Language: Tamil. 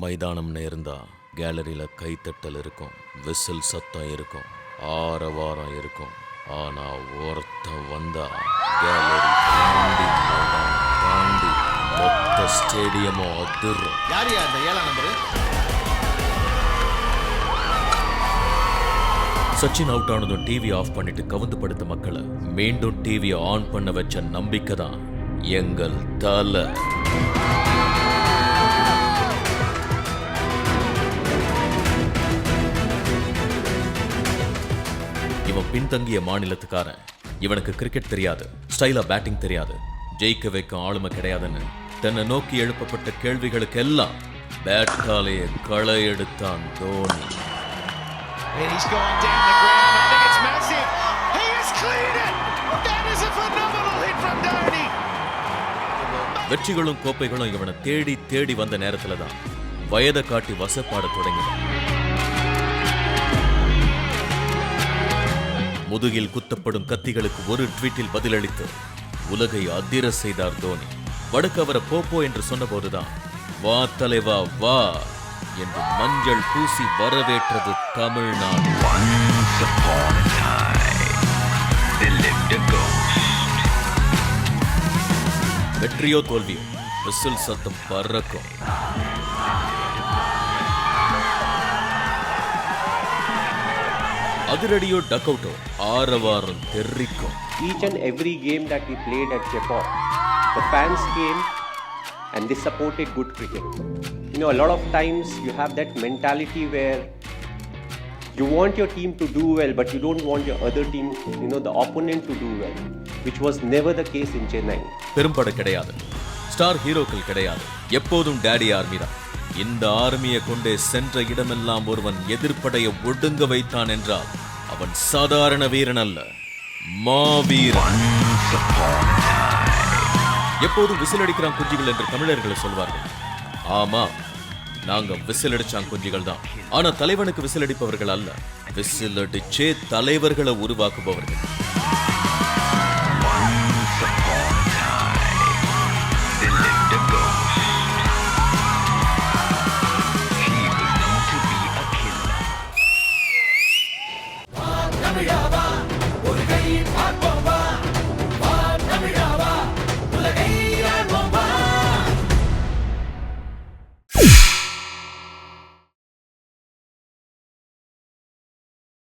மைதானம்னு இருந்தா கேலரியில கைத்தட்டல் இருக்கும் விசில் சத்தம் இருக்கும் ஆரவாரம் இருக்கும். ஆனா ஒருத்தன் வந்தா கேலரி தாண்டி மைதானம் தாண்டி மொத்த ஸ்டேடியமும் அதிரும். யாரியா இந்த ஏழாம் நம்பரு? சச்சின் அவுட் ஆனதும் டிவி ஆஃப் பண்ணிட்டு கவுந்து படுத்த மக்களை மீண்டும் டிவியை ஆன் பண்ண வச்ச நம்பிக்கை தான் எங்கள் தலை. பின்தங்கிய மாநிலத்துக்காரன். இவனுக்கு கிரிக்கெட் தெரியாது ஸ்டைலா பேட்டிங் தெரியாது. ஜெயிக்க வைக்கும் ஆளுமை கிடையாதுன்னு தன்னை நோக்கி எழுப்பப்பட்ட கேள்விகளுக்கெல்லாம் பேட்டாலேயே களை எடுத்தான் தோனி. வெற்றிகளும் கோப்பைகளும் இவனை தேடி தேடி வந்த நேரத்துல தான் வயதை காட்டி வசப்பாட தொடங்கினான் முதுகில் குத்தப்படும் கத்திகளுக்கு ஒரு ட்வீட்டில் பதிலளித்து உலகை அதிர செய்தார் தோனி. வடக்கு அவரை போப்போ என்று சொன்னபோதுதான் வா தலைவா வா என்று மஞ்சள் பூசி வரவேற்றது தமிழ்நாடு. வெற்றியோ தோல்வியோ விசில் சத்தம் பறக்கும். அதிரடியோ டக் அவுட்டோ ஆரவாரம் தெரிக்கும் each and every game that we played at Jaipur, the fans came and they supported good cricket. You know, a lot of times you have that mentality where you want your team to do well, but you don't want your other team, you know, the opponent to do well, which was never the case in Chennai. பெரும்பட கிடையாது ஸ்டார் ஹீரோக்கள் கிடையாது எப்போதும் டேடி ஆர்மி தான் இந்த ஆர்மியை கொண்டே சென்ற இடமெல்லாம் ஒருவன் எதிர்ப்படைய ஒடுங்க வைத்தான் என்றால் அவன் சாதாரண வீரன் அல்ல மாவீரன். எப்போது எப்போதும் விசில் அடிக்கிறான் குஞ்சுகள் என்று தமிழர்கள் சொல்வார்கள். ஆமா நாங்க விசில் அடிச்சான் குஞ்சுகள் தான். ஆனா தலைவனுக்கு விசில் அடிப்பவர்கள் அல்ல. விசில் அடிச்சே தலைவர்களை உருவாக்குபவர்கள். Keep on